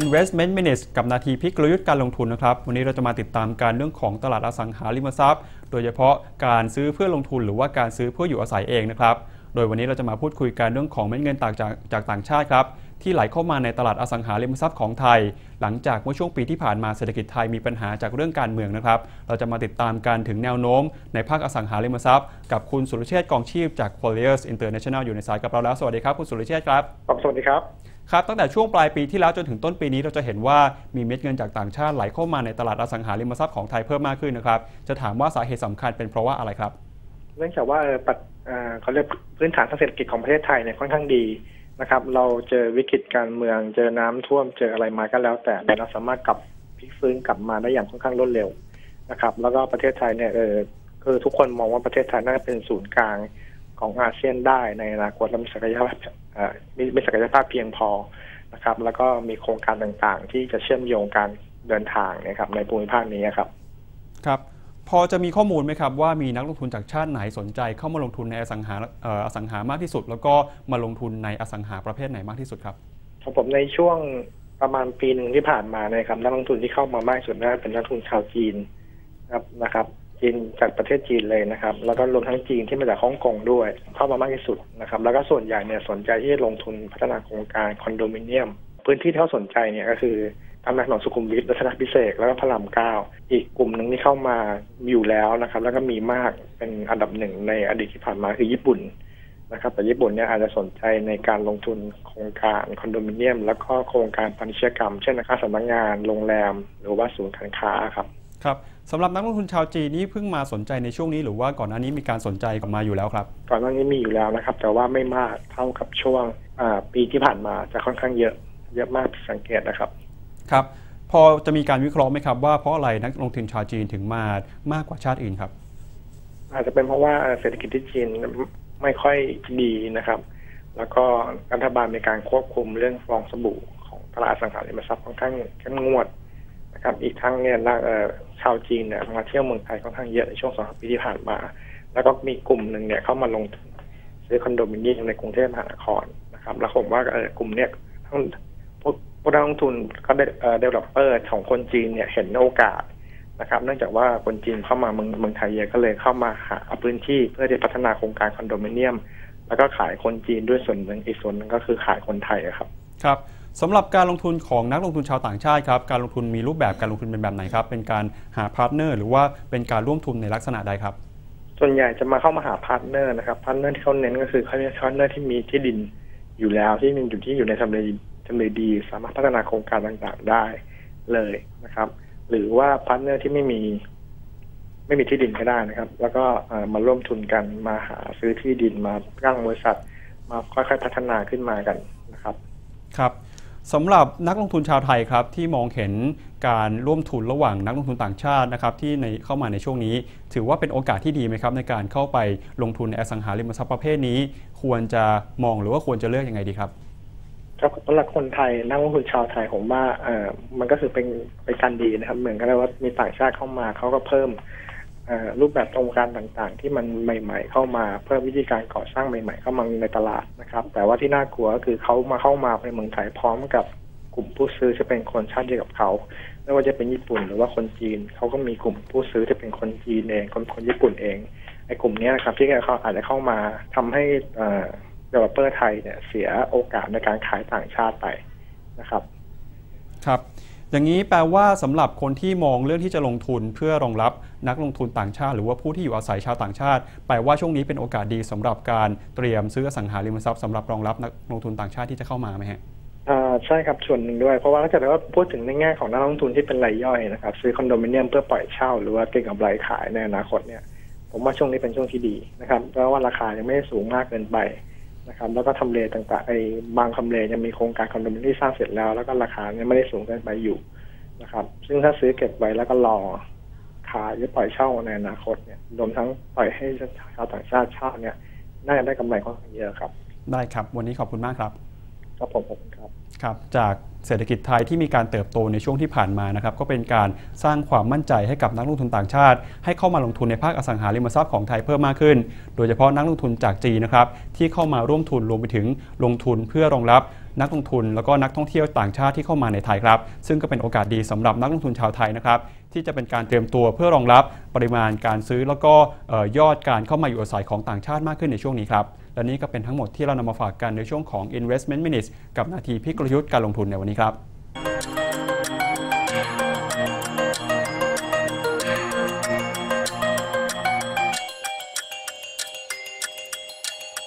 Investment Minutes กับนาทีพิกกลยุทธ์การลงทุนนะครับ วันนี้เราจะมาติดตามการเรื่องของตลาดอสังหาริมทรัพย์ โดยเฉพาะการซื้อเพื่อลงทุนหรือว่าการซื้อเพื่ออยู่อาศัยเองนะครับ โดยวันนี้เราจะมาพูดคุยกันเรื่องของเม็ดเงินต่างจากจากต่างชาติครับที่ไหลเข้ามาในตลาดอสังหาริมทรัพย์ของไทย หลังจากเมื่อช่วงปีที่ผ่านมาเศรษฐกิจไทยมีปัญหาจากเรื่องการเมืองนะครับ เราจะมาติดตามกันถึงแนวโน้ม ในภาคอสังหาริมทรัพย์ กับคุณสุรเชษฐ์กองชีพจาก Qualius International อยู่ในสายกับเราแล้ว สวัสดีครับ คุณสุรเชษฐ์ครับ สวัสดีครับ ครับตั้งแต่ช่วงปลายปีที่แล้วจนถึงต้นปีนี้เราจะเห็นว่ามีเม็ดเงินจากต่างชาติไหลเข้ามาในตลาดอสังหาริมทรัพย์ของไทยเพิ่มมากขึ้นนะครับ จะถามว่าสาเหตุสำคัญเป็นเพราะว่าอะไรครับเนื่องจากว่าเอ่อปัจเอ่อเขาเรียกพื้นฐานทางเศรษฐกิจของประเทศไทยเนี่ยค่อนข้างดีนะครับ เราเจอวิกฤตการเมืองเจอน้ำท่วมเจออะไรมาก็แล้วแต่แต่เราสามารถกลับพลิกฟื้นกลับมาได้อย่างค่อนข้างรวดเร็วนะครับ แล้วก็ประเทศไทยเนี่ยเออคือทุกคนมองว่าประเทศไทยน่าจะเป็นศูนย์กลาง ของอาเซียนได้ในอนาคตและมีศักยภาพเอ่อมีมีศักยภาพเพียงพอนะครับ แล้วก็มีโครงการต่างๆ ที่จะเชื่อมโยงการเดินทางนะครับในภูมิภาคนี้ครับ ครับพอจะมีข้อมูลไหมครับว่ามีนักลงทุนจากชาติไหนสนใจ เข้ามาลงทุนในอสังหาเอ่ออสังหามากที่สุด แล้วก็มาลงทุนในอสังหาประเภทไหนมากที่สุดครับของผมในช่วงประมาณปีหนึ่งที่ผ่านมานะครับนักลงทุนที่เข้ามามากที่สุดน่าจะเป็นนักลงทุนชาวจีนนะครับนะครับ จีนจากประเทศจีนเลยนะครับ แล้วก็รวมทั้งจีนที่มาจากฮ่องกงด้วย เข้ามามากที่สุดนะครับ แล้วก็ส่วนใหญ่เนี่ยสนใจที่จะลงทุนพัฒนาโครงการคอนโดมิเนียม พื้นที่ที่เขาสนใจเนี่ยก็คือตามถนนสุขุมวิทรัชดาพิเศษกแล้วก็พระรามเก้าอีกกลุ่มหนึ่งที่เข้ามาอยู่แล้วนะครับ แล้วก็มีมากเป็นอันดับหนึ่งในอดีตที่ผ่านมาคือญี่ปุ่นนะครับ แต่ญี่ปุ่นเนี่ยอาจจะสนใจในการลงทุนโครงการคอนโดมิเนียม แล้วก็โครงการพาณิชยกรรม เช่นอาคารสำนักงานโรงแรม หรือว่าศูนย์การค้าครับ ครับสำหรับนักลงทุนชาวจีนนี่เพิ่งมาสนใจในช่วงนี้หรือว่าก่อนหน้านี้มีการสนใจกันมาอยู่แล้วครับ ก่อนหน้านี้มีอยู่แล้วนะครับ แต่ว่าไม่มากเท่ากับช่วงอ่าปีที่ผ่านมาจะค่อนข้างเยอะเยอะมากผิดสังเกตนะครับครับ พอจะมีการวิเคราะห์ไหมครับว่าเพราะอะไรนักลงทุนชาวจีนถึงมามากกว่าชาติอื่นครับ อาจจะเป็นเพราะว่าเศรษฐกิจที่จีนไม่ค่อยดีนะครับ แล้วก็รัฐบาลมีการควบคุมเรื่องฟองสบู่ของตลาดอสังหาริมทรัพย์ค่อนข้างเข้มงวดนะครับ อีกทั้งเนี่ยนักเอ่อ ชาวจีนเนี่ยมาเที่ยวเมืองไทยค่อนข้างเยอะในช่วงสองปีที่ผ่านมา แล้วก็มีกลุ่มหนึ่งเนี่ยเข้ามาลงทุนซื้อคอนโดมิเนียมในกรุงเทพมหานครนะครับ แล้วผมว่ากลุ่มเนี้ยทั้งพวกนักลงทุนก็ได้เดเวลลอปเปอร์ของคนจีนเนี่ยเห็นโอกาสนะครับ เนื่องจากว่าคนจีนเข้ามาเมืองเมืองไทยเยอะก็เลยเข้ามาหาพื้นที่เพื่อที่จะพัฒนาโครงการคอนโดมิเนียม แล้วก็ขายคนจีนด้วยส่วนหนึ่งอีกส่วนหนึ่งก็คือขายคนไทยครับ ครับ สำหรับการลงทุนของนักลงทุนชาวต่างชาติครับการลงทุนมีรูปแบบการลงทุนเป็นแบบไหนครับเป็นการหาพาร์ทเนอร์หรือว่าเป็นการร่วมทุนในลักษณะใดครับ ส่วนใหญ่จะมาเข้ามาหาพาร์ทเนอร์นะครับพาร์ทเนอร์ที่เขาเน้นก็คือเขาเรียกพาร์ทเนอร์ที่มีที่ดินอยู่แล้วที่มีอยู่ที่อยู่ในทำเลทำเลดี สามารถพัฒนาโครงการต่างๆได้เลยนะครับ หรือว่าพาร์ทเนอร์ที่ไม่มีไม่มีที่ดินก็ได้นะครับ แล้วก็เอ่อมาร่วมทุนกันมาหาซื้อที่ดินมาตั้งบริษัท มาค่อยๆพัฒนาขึ้นมากันนะครับ ครับ สำหรับนักลงทุนชาวไทยครับที่มองเห็นการร่วมทุนระหว่างนักลงทุนต่างชาตินะครับที่ในเข้ามาในช่วงนี้ ถือว่าเป็นโอกาสที่ดีไหมครับในการเข้าไปลงทุนในอสังหาริมทรัพย์ประเภทนี้ ควรจะมองหรือว่าควรจะเลือกยังไงดีครับครับสำหรับคนไทยนักลงทุนชาวไทยผมว่าเออมันก็คือเป็นเป็นการดีนะครับ เหมือนกันเลยว่ามีต่างชาติเข้ามาเขาก็เพิ่ม รูปแบบโครงการต่างๆ ที่มันใหม่ ๆ เข้ามาเพิ่มวิธีการก่อสร้างใหม่ ๆ เข้ามาในตลาดนะครับ แต่ว่าที่น่ากลัวก็คือเขามาเข้ามาในเมืองไทยพร้อมกับกลุ่มผู้ซื้อจะเป็นคนชาติเดียวกับเขาไม่ว่าจะเป็นญี่ปุ่นหรือว่าคนจีนเขาก็มีกลุ่มผู้ซื้อที่เป็นคนจีนเองคนคนญี่ปุ่นเองไอ้กลุ่มนี้นะครับที่เขาอาจจะเข้ามาทำให้เอ่อเดเวลอปเปอร์ไทยเนี่ยเสียโอกาสในการขายต่างชาติไปนะครับ ครับ อย่างนี้แปลว่าสำหรับคนที่มองเรื่องที่จะลงทุนเพื่อรองรับนักลงทุนต่างชาติ หรือว่าผู้ที่อยู่อาศัยชาวต่างชาติ แปลว่าช่วงนี้เป็นโอกาสดีสำหรับการเตรียมซื้ออสังหาริมทรัพย์สำหรับรองรับนักลงทุนต่างชาติที่จะเข้ามาไหมฮะใช่ครับส่วนหนึ่งด้วย เพราะว่าถ้าเกิดว่าพูดถึงในแง่ของนักลงทุนที่เป็นรายย่อยนะครับซื้อคอนโดมิเนียมเพื่อปล่อยเช่า หรือว่าเก็งกำไรขายในอนาคตเนี่ยผมว่าช่วงนี้เป็นช่วงที่ดีนะครับเพราะว่าราคายังไม่ได้สูงมากเกินไป นะครับแล้วก็ทำเลต่างๆไอ้บางทำเลยังมีโครงการคอนโดมิเนียมที่สร้างเสร็จแล้ว แล้วก็ราคาเนี่ยไม่ได้สูงเกินไปอยู่นะครับ ซึ่งถ้าซื้อเก็บไว้แล้วก็รอขายหรือปล่อยเช่าในอนาคตเนี่ยรวมทั้งปล่อยให้ชาวต่างชาติเช่าเนี่ยน่าจะได้กำไรค่อนข้างเยอะครับ ได้ครับ วันนี้ขอบคุณมากครับครับผมขอบคุณครับครับจาก เศรษฐกิจไทยที่มีการเติบโตในช่วงที่ผ่านมานะครับก็เป็นการสร้างความมั่นใจให้กับนักลงทุนต่างชาติ ให้เข้ามาลงทุนในภาคอสังหาริมทรัพย์ของไทยเพิ่มมากขึ้น โดยเฉพาะนักลงทุนจากจีนนะครับที่เข้ามาร่วมทุนรวมไปถึงลงทุนเพื่อรองรับนักลงทุนแล้วก็นักท่องเที่ยวต่างชาติที่เข้ามาในไทยครับ ซึ่งก็เป็นโอกาสดีสำหรับนักลงทุนชาวไทยนะครับที่จะเป็นการเตรียมตัวเพื่อรองรับปริมาณการซื้อแล้วก็ยอดการเข้ามาอยู่อาศัยของต่างชาติมากขึ้นในช่วงนี้ครับ และนี่ก็เป็นทั้งหมดที่เรานำมาฝากกันในช่วงของ Investment Minutes กับนาทีพิกลยุทธ์การลงทุนในวันนี้ครับ